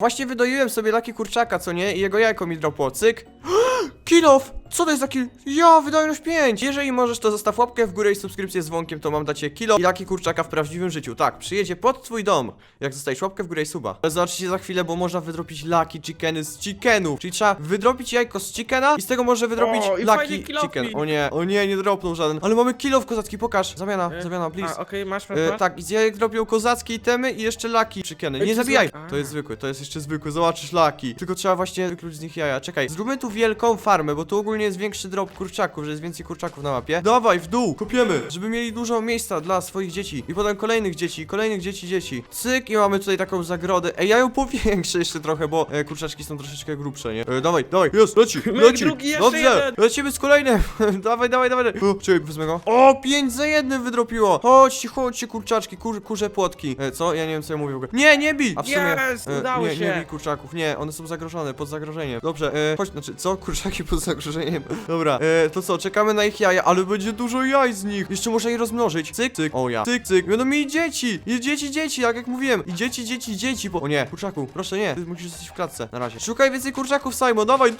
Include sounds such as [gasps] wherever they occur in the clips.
Właśnie wydoiłem sobie laki kurczaka, co nie? I jego jajko mi dropło, cyk. [gasps] Kilof! Co to jest za kill? Ja, wydajność 5! Jeżeli możesz, to zostaw łapkę w górę i subskrypcję z dzwonkiem, to mam dać ci kilo i laki kurczaka w prawdziwym życiu. Tak, przyjedzie pod twój dom, jak zostawisz łapkę w górę i suba. Ale zobaczycie za chwilę, bo można wydropić laki chickeny z chickenów. Czyli trzeba wydropić jajko z chickena i z tego może wydropić O, i laki chicken. mi. O nie, o nie, nie dropnął żaden. Ale mamy kilof kozacki, pokaż. Zamiana, E, zamiana, please. A, okej, masz, masz, E, masz? tak, i z jajek dropią kozackie itemy i jeszcze laki chickeny. Ej, Nie to zabijaj! zła- To jest zwykły, to jest jeszcze zwykły, zobaczysz laki. Tylko trzeba właśnie wykluć z nich jaja. Czekaj, zróbmy tu wielką farmę, bo tu ogólnie jest większy drop kurczaków, że jest więcej kurczaków na mapie. Dawaj, w dół, kopiemy, żeby mieli dużo miejsca dla swoich dzieci. I potem kolejnych dzieci, kolejnych dzieci, dzieci. Cyk, i mamy tutaj taką zagrodę. Ej, ja ją [laughs] powiększę jeszcze trochę, bo e, kurczaczki są troszeczkę grubsze, nie? E, dawaj, dawaj, jest, leci, leci. drugi, jeszcze Dobrze, jeden. lecimy z kolejnym. [laughs] dawaj, dawaj, dawaj. O, czekaj, wezmę go. O, 5 za jednym wydropiło. Chodźcie, chodźcie, kurczaczki, kur, kurze płotki. E, co? Ja nie wiem, co ja mówię w ogóle. Nie, nie bij! A w sumie... Jest, e, udało nie, się. nie bij kurczaków, nie, one są zagrożone, pod zagrożeniem. Dobrze, e, chodź, znaczy, co? Kurczaki pod zagrożeniem. Dobra, e, to co, czekamy na ich jaja, ale będzie dużo jaj z nich. Jeszcze można je rozmnożyć. Cyk, cyk, o ja. Cyk, cyk, będą mieli dzieci. I dzieci, dzieci, jak jak mówiłem. I dzieci, dzieci, dzieci. Po... O nie, kurczaku, proszę nie, ty musisz zostać w klatce, na razie. Szukaj więcej kurczaków, Simon, dawaj.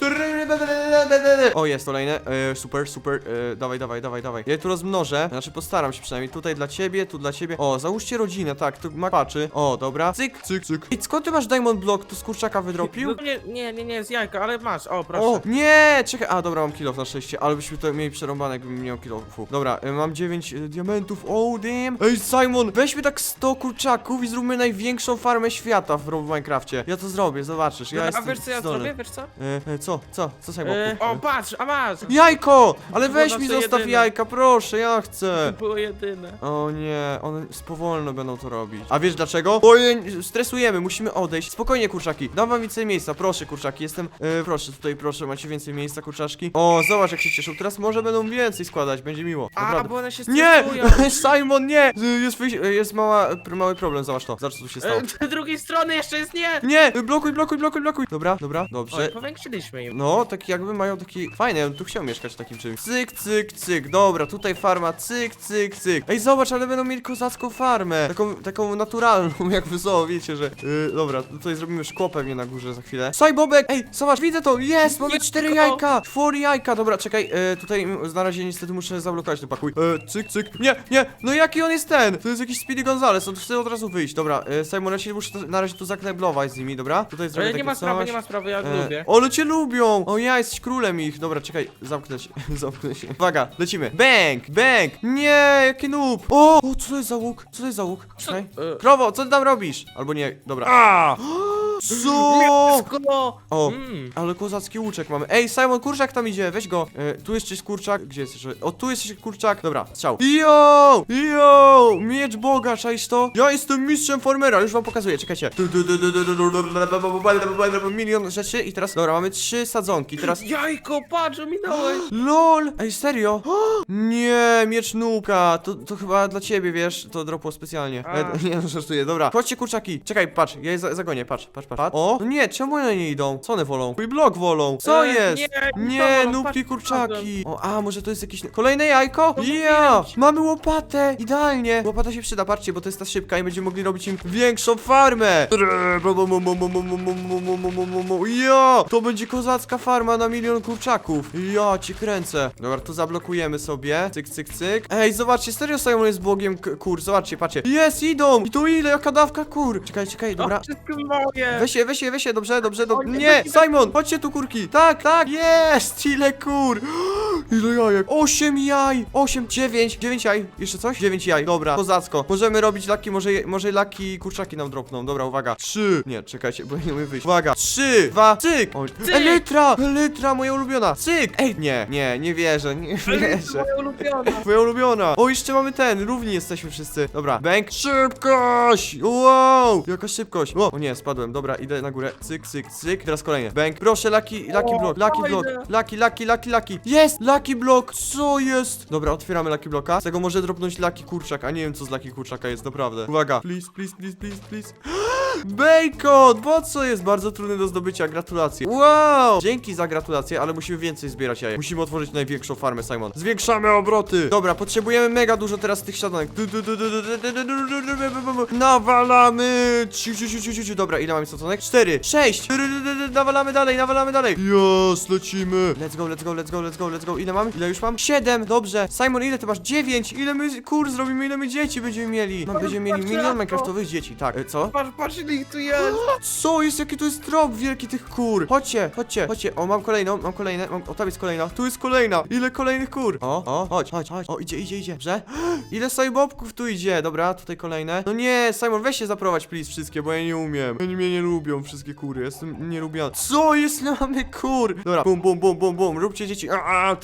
O, jest kolejne, e, super, super, e, dawaj, dawaj, dawaj, dawaj. Ja je tu rozmnożę, znaczy postaram się przynajmniej. Tutaj dla ciebie, tu dla ciebie. O, załóżcie rodzinę, tak, tu ma paczy. O, dobra. Cyk, cyk, cyk. I skąd ty masz diamond block? Tu z kurczaka wydropił? No, nie, nie, nie, nie, z jajka, ale masz, o, proszę. O, nie, czekaj, a dobra, mam kilof na szczęście, ale byśmy to mieli przerąbane, jakbym miał kilofów. Dobra, y, mam 9 y, diamentów, oh damn. Ej, Simon, weźmy tak 100 kurczaków i zróbmy największą farmę świata w, w Minecrafcie. Ja to zrobię, zobaczysz, ja Dobra, jestem a wiesz co ja zdolny. zrobię, wiesz co? E, e, co, co, co Simon? E, o, patrz, a masz! Jajko! Ale było weź mi nasze zostaw jedyne. jajka, proszę, ja chcę. To było jedyne. O nie, one spowolno będą to robić. A wiesz dlaczego? Bo je stresujemy, musimy odejść. Spokojnie, kurczaki. Dam wam więcej miejsca, proszę, kurczaki. Jestem. E, proszę, tutaj, proszę, macie więcej miejsca, kurczaczki. O, zobacz, jak się cieszą. Teraz może będą więcej składać, będzie miło. A, Naprawdę. bo one się Nie! stresują. [laughs] Simon, nie! Jest, wyjś- jest mała, mały problem, zobacz to. Zobacz, co tu się stało. E, [laughs] z drugiej strony jeszcze jest nie! Nie! Blokuj, blokuj, blokuj, blokuj. Dobra, dobra, Oj, dobrze. powiększyliśmy im. No, taki jakby mają taki. Fajne, ja bym tu chciał mieszkać w takim czymś. Cyk, cyk, cyk. Dobra, tutaj farma, cyk, cyk, cyk. Ej, zobacz, ale będą mieli kozacką farmę. Taką, taką naturalną, [laughs] jakby są, wiecie, że. Yy, dobra, tutaj zrobimy szkło pewnie na górze za chwilę. Saj Bobek! Ej, zobacz, widzę to! Jest! Mamy cztery Jajko! jajka! Jajka! Dobra, czekaj, yy, tutaj na razie niestety muszę zablokować ten pakuj. Yy, cyk, cyk. Nie, nie! No jaki on jest ten? To jest jakiś Speedy Gonzales, on chce od razu wyjść. Dobra, yy, Simon, ja się muszę to, na razie tu zakneblować z nimi, dobra? Tutaj zrobię Ale takie nie ma sprawy, coś. nie ma sprawy, ja E, lubię. ale cię lubią! O ja, jesteś królem ich. Dobra, czekaj, zamknę się, [laughs] zamknę się. Uwaga, lecimy. Bang, bang! Nie, jaki noob! O, o, co to jest za łuk? Co to jest za łuk? Czekaj. E, Krowo, co ty tam robisz? Albo nie, dobra. A! [gasps] Co? O, ale kozacki łuczek mamy. Ej, Simon, kurczak tam idzie, weź go. Tu jeszcze kurczak. Gdzie jest jeszcze? O, tu jest jeszcze kurczak. Dobra, strzał. Yo! Yo! Miecz Boga, czaisz to? Ja jestem mistrzem farmera, już wam pokazuję, czekajcie. Milion rzeczy i teraz, dobra, mamy trzy sadzonki, teraz... Jajko, patrz, minąłeś! LOL! Ej, serio? Nie, miecz. To, chyba dla ciebie, wiesz, to dropło specjalnie. Nie, no, żartuję, dobra. Chodźcie, kurczaki. Czekaj, patrz, ja je za- zagonię, patrz, patrz, patrz patrz. O, no nie, czemu one nie idą? Co one wolą? Mój blok wolą. Co E, jest? nie, Nie, wolą, nubki patrz, kurczaki. O, a, może to jest jakieś... Kolejne jajko? No, Ja! mówiłem ci. Mamy łopatę! Idealnie! Łopata się przyda, patrzcie, bo to jest ta szybka i będziemy mogli robić im większą farmę! Ja! To będzie kozacka farma na milion kurczaków. Ja cię kręcę. Dobra, tu zablokujemy sobie. Cyk, cyk, cyk. Ej, zobaczcie, serio Simon jest błogiem k- kur. Zobaczcie, patrzcie. Jest, idą! I to ile? Jaka dawka kur? Czekaj, czekaj, dobra. O, wszystko moje! Weź je, weź je, weź je, dobrze, dobrze, dobrze. nie, Simon, chodźcie tu kurki. Tak, tak, jest! Ile kur? [gasps] Ile jajek? Osiem jaj! Osiem, dziewięć, dziewięć jaj. Jeszcze coś? Dziewięć jaj, dobra, kozacko. Możemy robić laki, może, je- może laki kurczaki nam dropną. Dobra, uwaga. Trzy. Nie, czekajcie, bo nie umiem wyjść. Uwaga. Trzy, dwa, cyk! O, Cyk! Elytra! Elytra, moja ulubiona. Cyk! Ej, nie, nie, nie wierzę, nie wierzę. Moja ulubiona! [laughs] Twoja ulubiona. O, jeszcze mamy ten. Równi jesteśmy wszyscy. Dobra. Bęk. Szybkość! Wow! Jaka szybkość. O, o nie, spadłem. Dobra, idę na górę. Cyk, cyk, cyk. Teraz kolejny. Bęk. Proszę, lucky, lucky O, block. Lucky fajne. block. Lucky, lucky, lucky, lucky. Jest! Lucky block. Co jest? Dobra, otwieramy lucky blocka. Z tego może dropnąć lucky kurczak, a nie wiem co z lucky kurczaka jest, naprawdę. Uwaga. Please, please, please, please, please. Bacon! Bo co jest bardzo trudny do zdobycia, gratulacje. Wow! Dzięki za gratulacje, ale musimy więcej zbierać jajek. Musimy otworzyć największą farmę, Simon. Zwiększamy obroty! Dobra, potrzebujemy mega dużo teraz tych siadanek. Nawalamy! Ciu, ciu, ciu, ciu, ciu, ciu. Dobra, ile mamy siadanek? Cztery, sześć! Nawalamy dalej, nawalamy dalej! Yes, lecimy! Let's go, let's go, let's go, let's go, let's go. Ile mam? Ile już mam? Siedem, dobrze. Simon, ile ty masz? Dziewięć! Ile my kur zrobimy, ile my dzieci będziemy mieli? No, będziemy mieli milion minecraftowych dzieci, tak. Co? Patrz, patrz ile ich tu jest? No. Co jest? Jaki tu jest trop wielki tych kur? Chodźcie, chodźcie, chodźcie. O, mam kolejną, mam kolejne. Mam... O, tam jest kolejna. Tu jest kolejna. Ile kolejnych kur? O, o, chodź, chodź, chodź. O, idzie, idzie, idzie. Że? [gasps] Ile sajbobków tu idzie? Dobra, tutaj kolejne. No nie, Simon, weź się zaprowadź, please, wszystkie, bo ja nie umiem. Oni mnie nie lubią, wszystkie kury. Jestem nielubiany. Co jest? Mamy kur. Dobra, bum, bum, bum, bum, bum. Róbcie dzieci. A.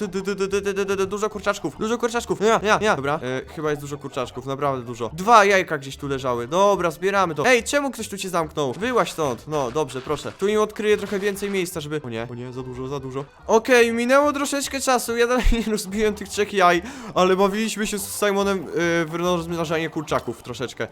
Dużo kurczaczków, dużo kurczaczków. Ja, ja, ja. Dobra, e, chyba jest dużo kurczaczków, naprawdę dużo. Dwa jajka gdzieś tu leżały. Dobra, zbieramy to. Ej, czemu ktoś tu tu zamknął. Wyłaś stąd. No, dobrze, proszę. Tu im odkryję trochę więcej miejsca, żeby... O nie, o nie, za dużo, za dużo. Okej, minęło troszeczkę czasu. Ja dalej nie [laughs] rozbiłem tych trzech jaj, ale bawiliśmy się z Simonem yy, w rozmnażanie kurczaków troszeczkę.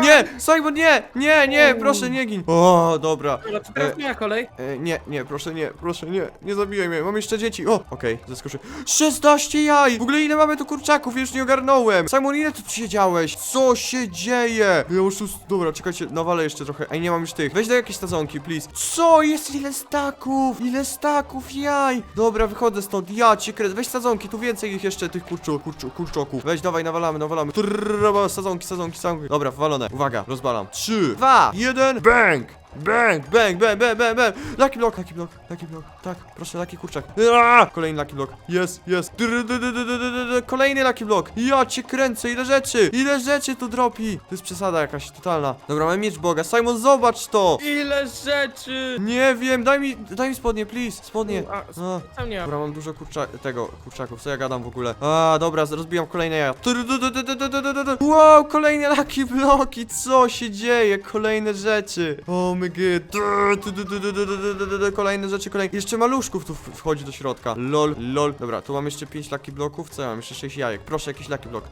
Nie! Simon, nie! Nie, nie, proszę, nie gin. O, dobra. Dobra, teraz e, kolej. E, nie, nie, proszę, nie, proszę, nie. Nie zabijaj mnie, mam jeszcze dzieci. O, okej, okay, zaskoczy. 16 jaj! W ogóle ile mamy tu kurczaków? Już nie ogarnąłem. Simon, ile tu siedziałeś? Co się dzieje? Ja już. Dobra, czekajcie, nawalę jeszcze trochę. Ej, nie mam już tych. Weź daj jakieś sadzonki, please. Co? Jest ile staków? Ile staków jaj? Dobra, wychodzę stąd. Ja cię kred. Weź sadzonki, tu więcej ich jeszcze tych kurczu, kurczu, kurczoków. Weź, dawaj, nawalamy, nawalamy. Trrr, sadzonki, sadzonki, sadzonki. Dobra, wywalone. Uwaga, rozbalam. Trzy, dwa, jeden, bang! Bang, bang, bang, bang, bang, bang. Lucky block, lucky block, lucky block. Tak, proszę, lucky kurczak. Aaaa! Kolejny lucky block. Jest, jest. Kolejny lucky block. Ja cię kręcę, ile rzeczy. Ile rzeczy tu dropi. To jest przesada jakaś totalna. Dobra, mam miecz boga. Simon, zobacz to. Ile rzeczy! Nie wiem, daj mi, daj mi spodnie, please. Spodnie. U, a, no. A. Nie Dobra, mam dużo kurcza tego, kurczaków. Co ja gadam w ogóle? A, dobra, rozbijam kolejne jaja. Wow, kolejne lucky bloki. Co się dzieje? Kolejne rzeczy. O, my Kolejne rzeczy, kolejne. Jeszcze maluszków tu wchodzi do środka. Lol, lol. Dobra, tu mam jeszcze 5 laki bloków. Co ja mam? Jeszcze 6 jajek. Proszę, jakiś laki blok.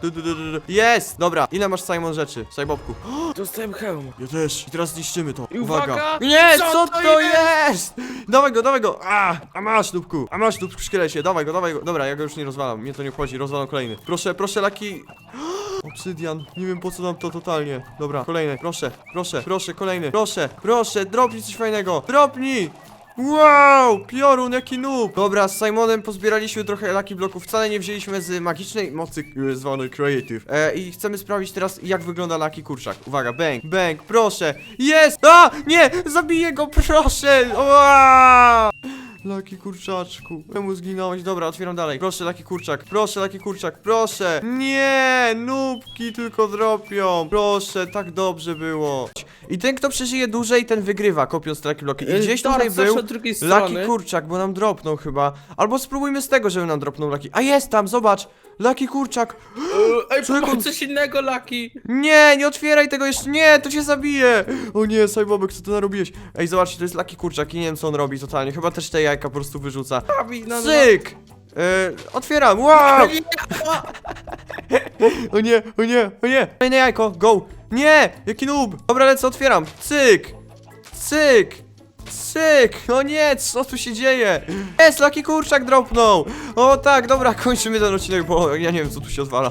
Jest! Dobra, ile masz Simon rzeczy? Sajbobku. Dostałem hełm. Ja też. I teraz zniszczymy to. Uwaga. Nie, co, to, jest? Dawaj go, dawaj go. A, masz, dupku. A masz, dupku, szkielecie. Dawaj go, dawaj go. Dobra, ja go już nie rozwalam. Mnie to nie obchodzi. Rozwalam kolejny. Proszę, proszę, laki. Obsydian. Nie wiem po co nam to totalnie. Dobra, kolejny. Proszę, proszę, proszę, kolejny. Proszę, proszę, dropnij coś fajnego. Dropnij. Wow! Piorun, jaki noob! Dobra, z Simonem pozbieraliśmy trochę Lucky Bloków, wcale nie wzięliśmy z magicznej mocy e, zwanej Creative. E, I chcemy sprawdzić teraz, jak wygląda Lucky Kurczak. Uwaga, bang, bang, proszę! Jest! A! Nie! Zabiję go, proszę! Oa! Laki kurczaczku, czemu zginąłeś? Dobra, otwieram dalej. Proszę, Laki kurczak, proszę, Laki kurczak, proszę! Nie! Nubki tylko dropią! Proszę, tak dobrze było. I ten, kto przeżyje dłużej, ten wygrywa, kopiąc Lucky Bloki. I gdzieś Tak, tutaj był strony. kurczak, bo nam dropnął chyba. Albo spróbujmy z tego, żeby nam dropnął Lucky. A jest tam, zobacz! Lucky kurczak! [gasps] Ej, [gasps] mam coś innego, Laki. Nie, nie otwieraj tego jeszcze, nie, to cię zabije! O nie, Sajbobek, co ty narobiłeś? Ej, zobaczcie, to jest Lucky kurczak i nie wiem, co on robi totalnie. Chyba też te jajka po prostu wyrzuca. Abi, no, no. Cyk! E, otwieram, wow! Nie, [laughs] O nie, o nie, o nie! Kolejne jajko, go! Nie! Jaki noob! Dobra, lecę, otwieram. Cyk! Cyk! Cyk! O nie, co tu się dzieje? Jest, Lucky Kurczak dropnął! O tak, dobra, kończymy ten odcinek, bo ja nie wiem, co tu się odwala.